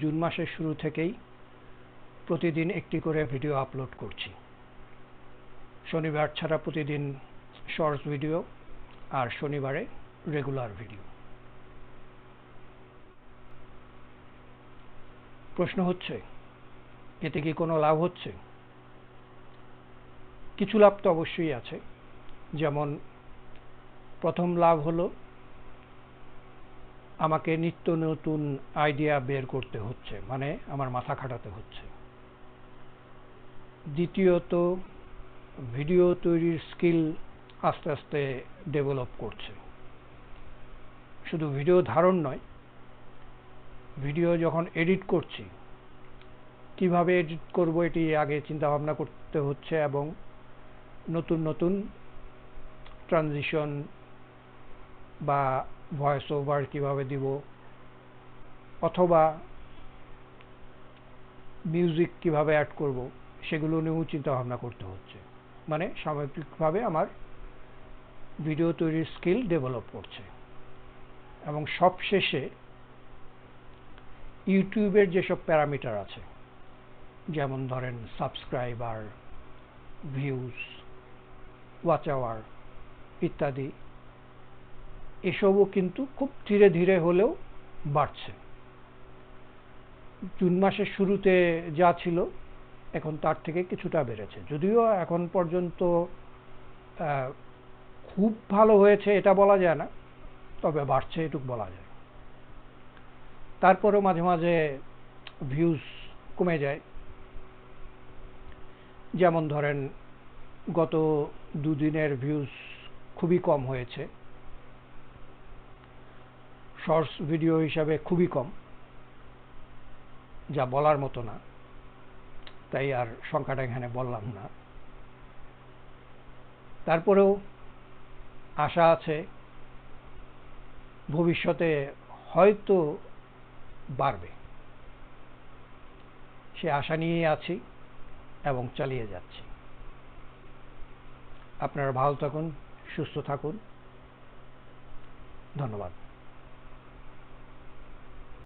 June মাসের শুরু থেকেই প্রতিদিন একটি করে ভিডিও আপলোড করছি। শনিবার ছাড়া প্রতিদিন শর্টস ভিডিও আর শনিবারে রেগুলার ভিডিও। প্রশ্ন হচ্ছে, এতে কি কোনো লাভ হচ্ছে? কিছু লাভ তো অবশ্যই আছে। যেমন, প্রথম লাভ হলো আমাকে নিত্য নতুন আইডিয়া বের করতে হচ্ছে মানে আমার মাথা খাটাতে হচ্ছে। দ্বিতীয়ত ভিডিও তৈরির স্কিল আস্তে আস্তে ডেভেলপ করছে। শুধু ভিডিও ধারণ নয় ভিডিও যখন এডিট করছি, কীভাবে এডিট করব এটি আগে চিন্তা ভাবনা করতে হচ্ছে এবং নতুন নতুন ট্রানজিশন বা ভয়েস ওভার কীভাবে দিব? অথবা মিউজিক কীভাবে অ্যাড করব? সেগুলো নিয়েও চিন্তা ভাবনা করতে হচ্ছে। মানে সামগ্রিকভাবে আমার ভিডিও তৈরির স্কিল ডেভেলপ করছে। এবং সবশেষে ইউটিউবের যেসব প্যারামিটার আছে, যেমন ধরেন সাবস্ক্রাইবার ভিউজ ওয়াচ আওয়ার ইত্যাদি এসবও কিন্তু খুব ধীরে ধীরে হলেও বাড়ছে। জুন মাসের শুরুতে যা ছিল, এখন তার থেকে কিছুটা বেড়েছে। যদিও এখন পর্যন্ত খুব ভালো হয়েছে এটা বলা যায় না, তবে বাড়ছে এটুক বলা যায়। তারপরেও মাঝে মাঝে ভিউজ কমে যায়। যেমন ধরেন, গত দুদিনের ভিউজ খুবই কম হয়েছে। শর্টস ভিডিও হিসাবে খুবই কম, যা বলার মতো না। তাই আর সংখ্যাটা এখানে বললাম না। তারপরেও আশা আছে, ভবিষ্যতে হয়তো বাড়বে। সে আশা নিয়েই আছি এবং চালিয়ে যাচ্ছি। আপনারা ভালো থাকুন, সুস্থ থাকুন। ধন্যবাদ।